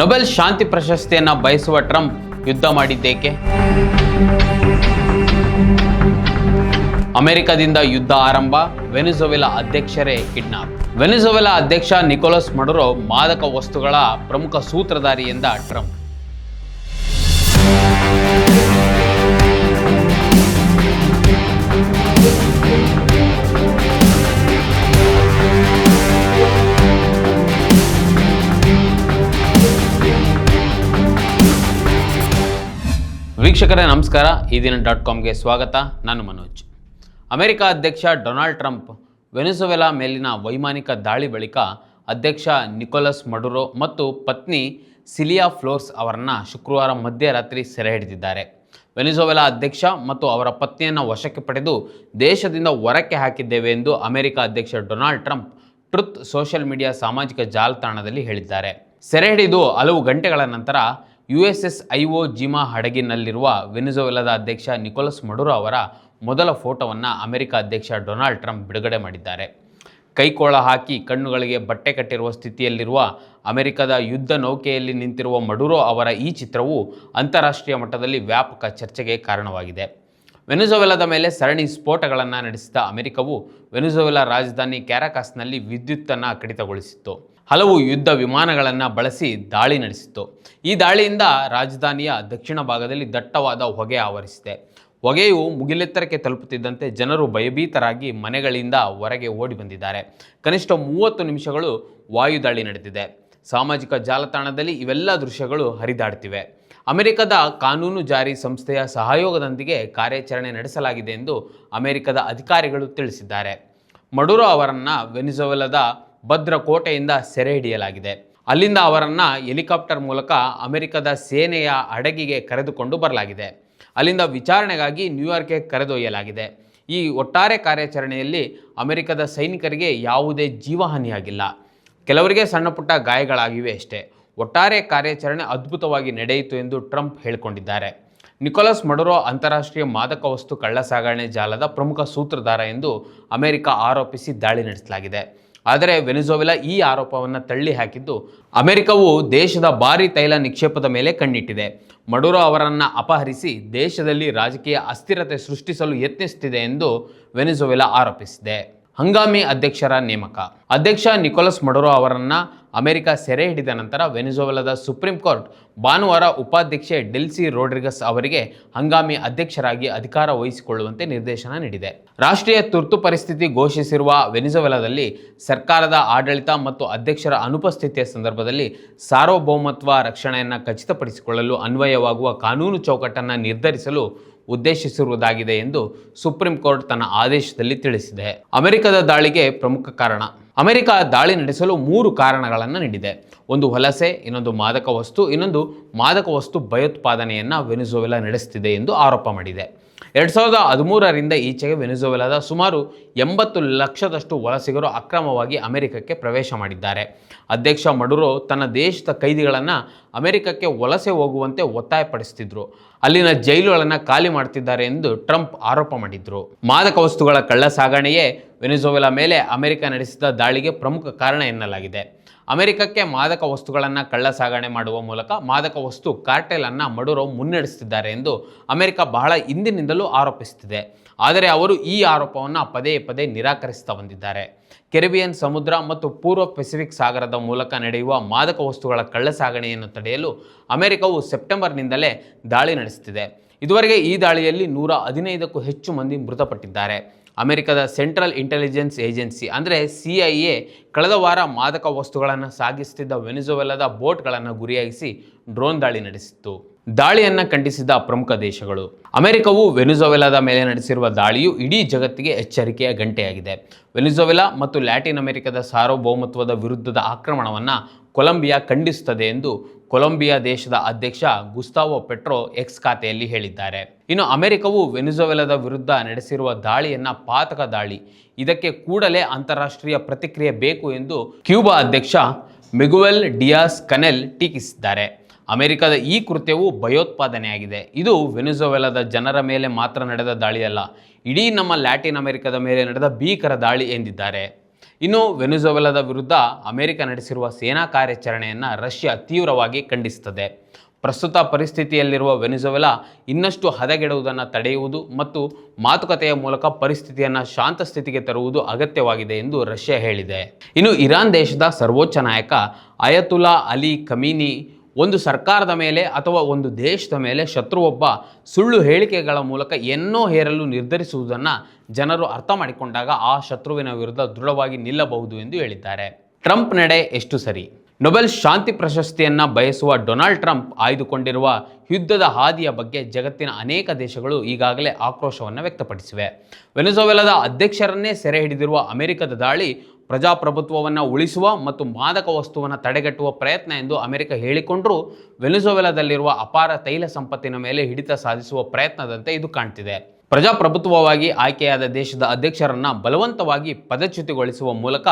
Nobel ಶಾಂತಿ ಪ್ರಶಸ್ತಿಯನ್ನು ಬಯಸುವ Trump ಯುದ್ಧ ಮಾಡಿದ್ದೇಕೆ? ಅಮೆರಿಕದಿಂದ ಯುದ್ಧ ಆರಂಭ, ವೆನಿಜುವೆಲಾ ಅಧ್ಯಕ್ಷರೇ ಕಿಡ್ನಾಪ್. ವೆನಿಜುವೆಲಾ ಅಧ್ಯಕ್ಷ ನಿಕೋಲಸ್ ಮಡುರೋ ಮಾದಕ ವಸ್ತುಗಳ ಪ್ರಮುಖ ಸೂತ್ರಧಾರಿ ಎಂದ ಟ್ರಂಪ್. ವೀಕ್ಷಕರೇ, ನಮಸ್ಕಾರ. ಈ ದಿನ ಡಾಟ್ ಕಾಮ್ಗೆ ಸ್ವಾಗತ. ನಾನು ಮನೋಜ್. ಅಮೆರಿಕ ಅಧ್ಯಕ್ಷ ಡೊನಾಲ್ಡ್ ಟ್ರಂಪ್ ವೆನಿಜುವೆಲಾ ಮೇಲಿನ ವೈಮಾನಿಕ ದಾಳಿ ಬಳಿಕ ಅಧ್ಯಕ್ಷ ನಿಕೋಲಸ್ ಮಡುರೋ ಮತ್ತು ಪತ್ನಿ ಸಿಲಿಯಾ ಫ್ಲೋರ್ಸ್ ಅವರನ್ನು ಶುಕ್ರವಾರ ಮಧ್ಯರಾತ್ರಿ ಸೆರೆ ಹಿಡಿದಿದ್ದಾರೆ. ವೆನಿಜುವೆಲಾ ಅಧ್ಯಕ್ಷ ಮತ್ತು ಅವರ ಪತ್ನಿಯನ್ನು ವಶಕ್ಕೆ ಪಡೆದು ದೇಶದಿಂದ ಹೊರಕ್ಕೆ ಹಾಕಿದ್ದೇವೆ ಎಂದು ಅಮೆರಿಕ ಅಧ್ಯಕ್ಷ Donald Trump Truth Social media ಸಾಮಾಜಿಕ ಜಾಲತಾಣದಲ್ಲಿ ಹೇಳಿದ್ದಾರೆ. ಸೆರೆ ಹಿಡಿದು ಹಲವು ಗಂಟೆಗಳ ನಂತರ U S S Iwo Jima ಹಡಗಿನಲ್ಲಿರುವ ವೆನಿಜುವೆಲಾದ ಅಧ್ಯಕ್ಷ ನಿಕೋಲಸ್ ಮಡುರೋ ಅವರ ಮೊದಲ ಫೋಟೋವನ್ನು ಅಮೆರಿಕ ಅಧ್ಯಕ್ಷ ಡೊನಾಲ್ಡ್ ಟ್ರಂಪ್ ಬಿಡುಗಡೆ ಮಾಡಿದ್ದಾರೆ. ಕೈಕೋಳ ಹಾಕಿ ಕಣ್ಣುಗಳಿಗೆ ಬಟ್ಟೆ ಕಟ್ಟಿರುವ ಸ್ಥಿತಿಯಲ್ಲಿರುವ ಅಮೆರಿಕದ ಯುದ್ಧ ನೌಕೆಯಲ್ಲಿ ನಿಂತಿರುವ ಮಡುರೋ ಅವರ ಈ ಚಿತ್ರವು ಅಂತಾರಾಷ್ಟ್ರೀಯ ಮಟ್ಟದಲ್ಲಿ ವ್ಯಾಪಕ ಚರ್ಚೆಗೆ ಕಾರಣವಾಗಿದೆ. ವೆನಿಜುವೆಲಾದ ಮೇಲೆ ಸರಣಿ ಸ್ಫೋಟಗಳನ್ನು ನಡೆಸಿದ ಅಮೆರಿಕವು ವೆನಿಜುವೆಲಾ ರಾಜಧಾನಿ ಕ್ಯಾರಕಾಸ್ನಲ್ಲಿ ವಿದ್ಯುತ್ತನ್ನು ಕಡಿತಗೊಳಿಸಿತ್ತು. ಹಲವು ಯುದ್ಧ ವಿಮಾನಗಳನ್ನು ಬಳಸಿ ದಾಳಿ ನಡೆಸಿತ್ತು. ಈ ದಾಳಿಯಿಂದ ರಾಜಧಾನಿಯ ದಕ್ಷಿಣ ಭಾಗದಲ್ಲಿ ದಟ್ಟವಾದ ಹೊಗೆ ಆವರಿಸಿದೆ. ಹೊಗೆಯು ಮುಗಿಲೆತ್ತರಕ್ಕೆ ತಲುಪುತ್ತಿದ್ದಂತೆ ಜನರು ಭಯಭೀತರಾಗಿ ಮನೆಗಳಿಂದ ಹೊರಗೆ ಓಡಿ ಬಂದಿದ್ದಾರೆ. ಕನಿಷ್ಠ ಮೂವತ್ತು ನಿಮಿಷಗಳು ವಾಯುದಾಳಿ ನಡೆದಿದೆ. ಸಾಮಾಜಿಕ ಜಾಲತಾಣದಲ್ಲಿ ಇವೆಲ್ಲ ದೃಶ್ಯಗಳು ಹರಿದಾಡ್ತಿವೆ. ಅಮೆರಿಕದ ಕಾನೂನು ಜಾರಿ ಸಂಸ್ಥೆಯ ಸಹಯೋಗದೊಂದಿಗೆ ಕಾರ್ಯಾಚರಣೆ ನಡೆಸಲಾಗಿದೆ ಎಂದು ಅಮೆರಿಕದ ಅಧಿಕಾರಿಗಳು ತಿಳಿಸಿದ್ದಾರೆ. ಮಡುರೋ ಅವರನ್ನು ವೆನಿಜುವೆಲಾದ ಭದ್ರ ಕೋಟೆಯಿಂದ ಸೆರೆ ಹಿಡಿಯಲಾಗಿದೆ. ಅಲ್ಲಿಂದ ಅವರನ್ನು ಹೆಲಿಕಾಪ್ಟರ್ ಮೂಲಕ ಅಮೆರಿಕದ ಸೇನೆಯ ಹಡಗಿಗೆ ಕರೆದುಕೊಂಡು ಬರಲಾಗಿದೆ. ಅಲ್ಲಿಂದ ವಿಚಾರಣೆಗಾಗಿ ನ್ಯೂಯಾರ್ಕ್ಗೆ ಕರೆದೊಯ್ಯಲಾಗಿದೆ. ಈ ಒಟ್ಟಾರೆ ಕಾರ್ಯಾಚರಣೆಯಲ್ಲಿ ಅಮೆರಿಕದ ಸೈನಿಕರಿಗೆ ಯಾವುದೇ ಜೀವಹಾನಿಯಾಗಿಲ್ಲ. ಕೆಲವರಿಗೆ ಸಣ್ಣಪುಟ್ಟ ಗಾಯಗಳಾಗಿವೆ ಅಷ್ಟೇ. ಒಟ್ಟಾರೆ ಕಾರ್ಯಾಚರಣೆ ಅದ್ಭುತವಾಗಿ ನಡೆಯಿತು ಎಂದು ಟ್ರಂಪ್ ಹೇಳಿಕೊಂಡಿದ್ದಾರೆ. ನಿಕೋಲಸ್ ಮಡುರೋ ಅಂತಾರಾಷ್ಟ್ರೀಯ ಮಾದಕ ವಸ್ತು ಕಳ್ಳಸಾಗಣೆ ಜಾಲದ ಪ್ರಮುಖ ಸೂತ್ರಧಾರ ಎಂದು ಅಮೆರಿಕ ಆರೋಪಿಸಿ ದಾಳಿ ನಡೆಸಲಾಗಿದೆ. ಆದರೆ ವೆನಿಜೋವೆಲಾ ಈ ಆರೋಪವನ್ನು ತಳ್ಳಿ ಹಾಕಿದ್ದು ಅಮೆರಿಕವು ದೇಶದ ಭಾರಿ ತೈಲ ನಿಕ್ಷೇಪದ ಮೇಲೆ ಕಣ್ಣಿಟ್ಟಿದೆ. ಮಡುರೋ ಅವರನ್ನು ಅಪಹರಿಸಿ ದೇಶದಲ್ಲಿ ರಾಜಕೀಯ ಅಸ್ಥಿರತೆ ಸೃಷ್ಟಿಸಲು ಯತ್ನಿಸುತ್ತಿದೆ ಎಂದು ವೆನಿಜೋವೆಲಾ ಆರೋಪಿಸಿದೆ. ಹಂಗಾಮಿ ಅಧ್ಯಕ್ಷರ ನೇಮಕ. ಅಧ್ಯಕ್ಷ ನಿಕೋಲಸ್ ಮಡುರೋ ಅವರನ್ನು ಅಮೆರಿಕ ಸೆರೆ ಹಿಡಿದ ನಂತರ ವೆನಿಜುವೆಲಾದ ಸುಪ್ರೀಂ ಕೋರ್ಟ್ ಭಾನುವಾರ ಉಪಾಧ್ಯಕ್ಷೆ ಡೆಲ್ಸಿ ರೋಡ್ರಿಗಸ್ ಅವರಿಗೆ ಹಂಗಾಮಿ ಅಧ್ಯಕ್ಷರಾಗಿ ಅಧಿಕಾರ ವಹಿಸಿಕೊಳ್ಳುವಂತೆ ನಿರ್ದೇಶನ ನೀಡಿದೆ. ರಾಷ್ಟ್ರೀಯ ತುರ್ತು ಪರಿಸ್ಥಿತಿ ಘೋಷಿಸಿರುವ ವೆನಿಜೋವೆಲಾದಲ್ಲಿ ಸರ್ಕಾರದ ಆಡಳಿತ ಮತ್ತು ಅಧ್ಯಕ್ಷರ ಅನುಪಸ್ಥಿತಿಯ ಸಂದರ್ಭದಲ್ಲಿ ಸಾರ್ವಭೌಮತ್ವ ರಕ್ಷಣೆಯನ್ನು ಖಚಿತಪಡಿಸಿಕೊಳ್ಳಲು ಅನ್ವಯವಾಗುವ ಕಾನೂನು ಚೌಕಟ್ಟನ್ನು ನಿರ್ಧರಿಸಲು ಉದ್ದೇಶಿಸಿರುವುದಾಗಿದೆ ಎಂದು ಸುಪ್ರೀಂ ಕೋರ್ಟ್ ತನ್ನ ಆದೇಶದಲ್ಲಿ ತಿಳಿಸಿದೆ. ಅಮೆರಿಕದ ದಾಳಿಗೆ ಪ್ರಮುಖ ಕಾರಣ. ಅಮೆರಿಕ ದಾಳಿ ನಡೆಸಲು ಮೂರು ಕಾರಣಗಳನ್ನು ನೀಡಿದೆ. ಒಂದು ವಲಸೆ, ಇನ್ನೊಂದು ಮಾದಕ ವಸ್ತು, ಇನ್ನೊಂದು ಮಾದಕ ವಸ್ತು ಭಯೋತ್ಪಾದನೆಯನ್ನು ವೆನಿಜುವೆಲಾ ನಡೆಸುತ್ತಿದೆ ಎಂದು ಆರೋಪ ಮಾಡಿದೆ. ಎರಡು ಸಾವಿರದ ಹದಿಮೂರರಿಂದ ಈಚೆಗೆ ವೆನಿಜುವೆಲಾದ ಸುಮಾರು ಎಂಬತ್ತು ಲಕ್ಷದಷ್ಟು ವಲಸಿಗರು ಅಕ್ರಮವಾಗಿ ಅಮೆರಿಕಕ್ಕೆ ಪ್ರವೇಶ ಮಾಡಿದ್ದಾರೆ. ಅಧ್ಯಕ್ಷ ಮಡುರೋ ತನ್ನ ದೇಶದ ಕೈದಿಗಳನ್ನು ಅಮೆರಿಕಕ್ಕೆ ವಲಸೆ ಹೋಗುವಂತೆ ಒತ್ತಾಯಪಡಿಸುತ್ತಿದ್ದರು ಅಲ್ಲಿನ ಜೈಲುಗಳನ್ನು ಖಾಲಿ ಮಾಡ್ತಿದ್ದಾರೆ ಎಂದು ಟ್ರಂಪ್ ಆರೋಪ ಮಾಡಿದ್ರು. ಮಾದಕ ವಸ್ತುಗಳ ಕಳ್ಳ ಸಾಗಣೆಯೇ ವೆನಿಜುವೆಲಾ ಮೇಲೆ ಅಮೆರಿಕ ನಡೆಸಿದ ದಾಳಿಗೆ ಪ್ರಮುಖ ಕಾರಣ ಎನ್ನಲಾಗಿದೆ. ಅಮೆರಿಕಕ್ಕೆ ಮಾದಕ ವಸ್ತುಗಳನ್ನು ಕಳ್ಳ ಸಾಗಣೆ ಮಾಡುವ ಮೂಲಕ ಮಾದಕ ವಸ್ತು ಕಾರ್ಟೆಲ್ ಅನ್ನು ಮಡುರೋ ಮುನ್ನಡೆಸುತ್ತಿದ್ದಾರೆ ಎಂದು ಅಮೆರಿಕ ಬಹಳ ಹಿಂದಿನಿಂದಲೂ ಆರೋಪಿಸುತ್ತಿದೆ. ಆದರೆ ಅವರು ಈ ಆರೋಪವನ್ನು ಪದೇ ಪದೇ ನಿರಾಕರಿಸ್ತಾ ಬಂದಿದ್ದಾರೆ. ಕೆರಿಬಿಯನ್ ಸಮುದ್ರ ಮತ್ತು ಪೂರ್ವ ಪೆಸಿಫಿಕ್ ಸಾಗರದ ಮೂಲಕ ನಡೆಯುವ ಮಾದಕ ವಸ್ತುಗಳ ಕಳ್ಳ ಸಾಗಣೆಯನ್ನು ತಡೆಯಲು ಅಮೆರಿಕವು ಸೆಪ್ಟೆಂಬರ್ನಿಂದಲೇ ದಾಳಿ ನಡೆಸುತ್ತಿದೆ. ಇದುವರೆಗೆ ಈ ದಾಳಿಯಲ್ಲಿ ನೂರ ಹದಿನೈದಕ್ಕೂ ಹೆಚ್ಚು ಮಂದಿ ಮೃತಪಟ್ಟಿದ್ದಾರೆ. ಅಮೆರಿಕದ ಸೆಂಟ್ರಲ್ ಇಂಟೆಲಿಜೆನ್ಸ್ ಏಜೆನ್ಸಿ, ಅಂದರೆ ಸಿ ಐ ಎ, ಕಳೆದ ವಾರ ಮಾದಕ ವಸ್ತುಗಳನ್ನು ಸಾಗಿಸುತ್ತಿದ್ದ ವೆನಿಜುವೆಲಾದ ಬೋಟ್ಗಳನ್ನು ಗುರಿಯಾಗಿಸಿ ಡ್ರೋನ್ ದಾಳಿ ನಡೆಸಿತ್ತು. ದಾಳಿಯನ್ನು ಖಂಡಿಸಿದ ಪ್ರಮುಖ ದೇಶಗಳು. ಅಮೆರಿಕವು ವೆನಿಜುವೆಲಾದ ಮೇಲೆ ನಡೆಸಿರುವ ದಾಳಿಯು ಇಡೀ ಜಗತ್ತಿಗೆ ಎಚ್ಚರಿಕೆಯ ಗಂಟೆಯಾಗಿದೆ. ವೆನಿಜುವೆಲಾ ಮತ್ತು ಲ್ಯಾಟಿನ್ ಅಮೆರಿಕದ ಸಾರ್ವಭೌಮತ್ವದ ವಿರುದ್ಧದ ಆಕ್ರಮಣವನ್ನು ಕೊಲಂಬಿಯಾ ಖಂಡಿಸುತ್ತದೆ ಎಂದು ಕೊಲಂಬಿಯಾ ದೇಶದ ಅಧ್ಯಕ್ಷ ಗುಸ್ತಾವೊ ಪೆಟ್ರೋ ಎಕ್ಸ್ ಖಾತೆಯಲ್ಲಿ ಹೇಳಿದ್ದಾರೆ. ಇನ್ನು ಅಮೆರಿಕವು ವೆನಿಜುವೆಲಾದ ವಿರುದ್ಧ ನಡೆಸಿರುವ ದಾಳಿಯನ್ನ ಪಾತಕ ದಾಳಿ. ಇದಕ್ಕೆ ಕೂಡಲೇ ಅಂತಾರಾಷ್ಟ್ರೀಯ ಪ್ರತಿಕ್ರಿಯೆ ಬೇಕು ಎಂದು ಕ್ಯೂಬಾ ಅಧ್ಯಕ್ಷ ಮಿಗುವೆಲ್ ಡಿಯಾಸ್ ಕನೆಲ್ ಟೀಕಿಸಿದ್ದಾರೆ. ಅಮೆರಿಕದ ಈ ಕೃತ್ಯವು ಭಯೋತ್ಪಾದನೆಯಾಗಿದೆ. ಇದು ವೆನಿಜುವೆಲಾದ ಜನರ ಮೇಲೆ ಮಾತ್ರ ನಡೆದ ದಾಳಿಯಲ್ಲ, ಇಡೀ ನಮ್ಮ ಲ್ಯಾಟಿನ್ ಅಮೆರಿಕದ ಮೇಲೆ ನಡೆದ ಭೀಕರ ದಾಳಿ ಎಂದಿದ್ದಾರೆ. ಇನ್ನು ವೆನುಜೋವೆಲಾದ ವಿರುದ್ಧ ಅಮೆರಿಕ ನಡೆಸಿರುವ ಸೇನಾ ಕಾರ್ಯಾಚರಣೆಯನ್ನು ರಷ್ಯಾ ತೀವ್ರವಾಗಿ ಖಂಡಿಸುತ್ತದೆ. ಪ್ರಸ್ತುತ ಪರಿಸ್ಥಿತಿಯಲ್ಲಿರುವ ವೆನಿಜುವೆಲಾ ಇನ್ನಷ್ಟು ಹದಗೆಡುವುದನ್ನು ತಡೆಯುವುದು ಮತ್ತು ಮಾತುಕತೆಯ ಮೂಲಕ ಪರಿಸ್ಥಿತಿಯನ್ನು ಶಾಂತ ಸ್ಥಿತಿಗೆ ತರುವುದು ಅಗತ್ಯವಾಗಿದೆ ಎಂದು ರಷ್ಯಾ ಹೇಳಿದೆ. ಇನ್ನು ಇರಾನ್ ದೇಶದ ಸರ್ವೋಚ್ಚ ನಾಯಕ ಅಯತುಲಾ ಅಲಿ ಖಮೀನಿ ಒಂದು ಸರ್ಕಾರದ ಮೇಲೆ ಅಥವಾ ಒಂದು ದೇಶದ ಮೇಲೆ ಶತ್ರು ಒಬ್ಬ ಸುಳ್ಳು ಹೇಳಿಕೆಗಳ ಮೂಲಕ ಎನ್ನೋ ಹೇರಲು ನಿರ್ಧರಿಸುವುದನ್ನು ಜನರು ಅರ್ಥ ಮಾಡಿಕೊಂಡಾಗ ಆ ಶತ್ರುವಿನ ವಿರುದ್ಧ ದೃಢವಾಗಿ ನಿಲ್ಲಬಹುದು ಎಂದು ಹೇಳಿದ್ದಾರೆ. ಟ್ರಂಪ್ ನಡೆ ಎಷ್ಟು ಸರಿ? ನೊಬೆಲ್ ಶಾಂತಿ ಪ್ರಶಸ್ತಿಯನ್ನು ಬಯಸುವ ಡೊನಾಲ್ಡ್ ಟ್ರಂಪ್ ಆಯ್ದುಕೊಂಡಿರುವ ಯುದ್ಧದ ಹಾದಿಯ ಬಗ್ಗೆ ಜಗತ್ತಿನ ಅನೇಕ ದೇಶಗಳು ಈಗಾಗಲೇ ಆಕ್ರೋಶವನ್ನು ವ್ಯಕ್ತಪಡಿಸಿವೆ. ವೆನೆಜುವೆಲಾದ ಅಧ್ಯಕ್ಷರನ್ನೇ ಸೆರೆ ಹಿಡಿದಿರುವ ಅಮೆರಿಕದ ದಾಳಿ ಪ್ರಜಾಪ್ರಭುತ್ವವನ್ನು ಉಳಿಸುವ ಮತ್ತು ಮಾದಕ ವಸ್ತುವನ್ನು ತಡೆಗಟ್ಟುವ ಪ್ರಯತ್ನ ಎಂದು ಅಮೆರಿಕ ಹೇಳಿಕೊಂಡರೂ. ವೆನೆಜುವೆಲಾದಲ್ಲಿರುವ ಅಪಾರ ತೈಲ ಸಂಪತ್ತಿನ ಮೇಲೆ ಹಿಡಿತ ಸಾಧಿಸುವ ಪ್ರಯತ್ನದಂತೆ ಇದು ಕಾಣ್ತಿದೆ. ಪ್ರಜಾಪ್ರಭುತ್ವವಾಗಿ ಆಯ್ಕೆಯಾದ ದೇಶದ ಅಧ್ಯಕ್ಷರನ್ನು ಬಲವಂತವಾಗಿ ಪದಚ್ಯುತಿಗೊಳಿಸುವ ಮೂಲಕ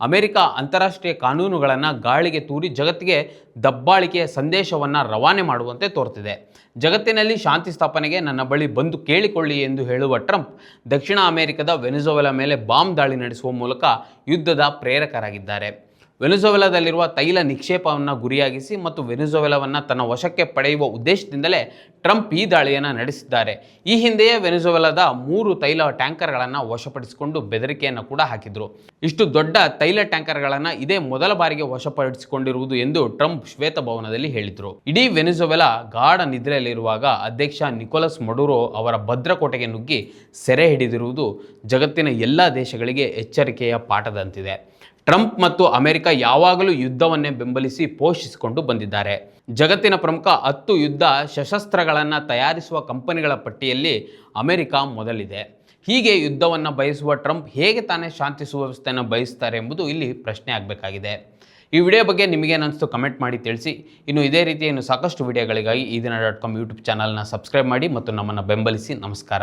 ಅಮೆರಿಕ ಅಂತಾರಾಷ್ಟ್ರೀಯ ಕಾನೂನುಗಳನ್ನು ಗಾಳಿಗೆ ತೂರಿ ಜಗತ್ತಿಗೆ ದಬ್ಬಾಳಿಕೆಯ ಸಂದೇಶವನ್ನು ರವಾನೆ ಮಾಡುವಂತೆ ತೋರ್ತಿದೆ. ಜಗತ್ತಿನಲ್ಲಿ ಶಾಂತಿ ಸ್ಥಾಪನೆಗೆ ನನ್ನ ಬಳಿ ಬಂದು ಕೇಳಿಕೊಳ್ಳಿ ಎಂದು ಹೇಳುವ ಟ್ರಂಪ್ ದಕ್ಷಿಣ ಅಮೆರಿಕದ ವೆನಿಜೋವೆಲಾ ಮೇಲೆ ಬಾಂಬ್ ದಾಳಿ ನಡೆಸುವ ಮೂಲಕ ಯುದ್ಧದ ಪ್ರೇರಕರಾಗಿದ್ದಾರೆ. ವೆನಿಜುವೆಲಾದಲ್ಲಿರುವ ತೈಲ ನಿಕ್ಷೇಪವನ್ನು ಗುರಿಯಾಗಿಸಿ ಮತ್ತು ವೆನಿಜೋವೆಲಾವನ್ನು ತನ್ನ ವಶಕ್ಕೆ ಪಡೆಯುವ ಉದ್ದೇಶದಿಂದಲೇ ಟ್ರಂಪ್ ಈ ದಾಳಿಯನ್ನು ನಡೆಸಿದ್ದಾರೆ. ಈ ಹಿಂದೆಯೇ ವೆನೆಜುವೆಲಾದ ಮೂರು ತೈಲ ಟ್ಯಾಂಕರ್ಗಳನ್ನು ವಶಪಡಿಸಿಕೊಂಡು ಬೆದರಿಕೆಯನ್ನು ಕೂಡ ಹಾಕಿದರು. ಇಷ್ಟು ದೊಡ್ಡ ತೈಲ ಟ್ಯಾಂಕರ್ಗಳನ್ನು ಇದೇ ಮೊದಲ ಬಾರಿಗೆ ವಶಪಡಿಸಿಕೊಂಡಿರುವುದು ಎಂದು ಟ್ರಂಪ್ ಶ್ವೇತಭವನದಲ್ಲಿ ಹೇಳಿದರು. ಇಡೀ ವೆನಿಜೋವೆಲಾ ಗಾಢ ನಿದ್ರೆಯಲ್ಲಿರುವಾಗ ಅಧ್ಯಕ್ಷ ನಿಕೋಲಸ್ ಮಡುರೋ ಅವರ ಭದ್ರಕೋಟೆಗೆ ನುಗ್ಗಿ ಸೆರೆ ಹಿಡಿದಿರುವುದು ಜಗತ್ತಿನ ಎಲ್ಲ ದೇಶಗಳಿಗೆ ಎಚ್ಚರಿಕೆಯ ಪಾಠದಂತಿದೆ. ಟ್ರಂಪ್ ಮತ್ತು ಅಮೆರಿಕ ಯಾವಾಗಲೂ ಯುದ್ಧವನ್ನೇ ಬೆಂಬಲಿಸಿ ಪೋಷಿಸಿಕೊಂಡು ಬಂದಿದ್ದಾರೆ. ಜಗತ್ತಿನ ಪ್ರಮುಖ ಹತ್ತು ಯುದ್ಧ ಸಶಸ್ತ್ರಗಳನ್ನು ತಯಾರಿಸುವ ಕಂಪನಿಗಳ ಪಟ್ಟಿಯಲ್ಲಿ ಅಮೆರಿಕ ಮೊದಲಿದೆ. ಹೀಗೆ ಯುದ್ಧವನ್ನು ಬಯಸುವ ಟ್ರಂಪ್ ಹೇಗೆ ತಾನೇ ಶಾಂತಿ ಸುವ್ಯವಸ್ಥೆಯನ್ನು ಬಯಸ್ತಾರೆ ಎಂಬುದು ಇಲ್ಲಿ ಪ್ರಶ್ನೆ ಆಗಬೇಕಾಗಿದೆ. ಈ ವಿಡಿಯೋ ಬಗ್ಗೆ ನಿಮಗೇನಿಸ್ತು ಕಮೆಂಟ್ ಮಾಡಿ ತಿಳಿಸಿ. ಇನ್ನು ಇದೇ ರೀತಿಯ ಇನ್ನು ಸಾಕಷ್ಟು ವಿಡಿಯೋಗಳಿಗಾಗಿ ಈ ದಿನ ಡಾಟ್ ಕಾಮ್ ಯೂಟ್ಯೂಬ್ ಚಾನಲ್ನ ಸಬ್ಸ್ಕ್ರೈಬ್ ಮಾಡಿ ಮತ್ತು ನಮ್ಮನ್ನು ಬೆಂಬಲಿಸಿ ನಮಸ್ಕಾರ.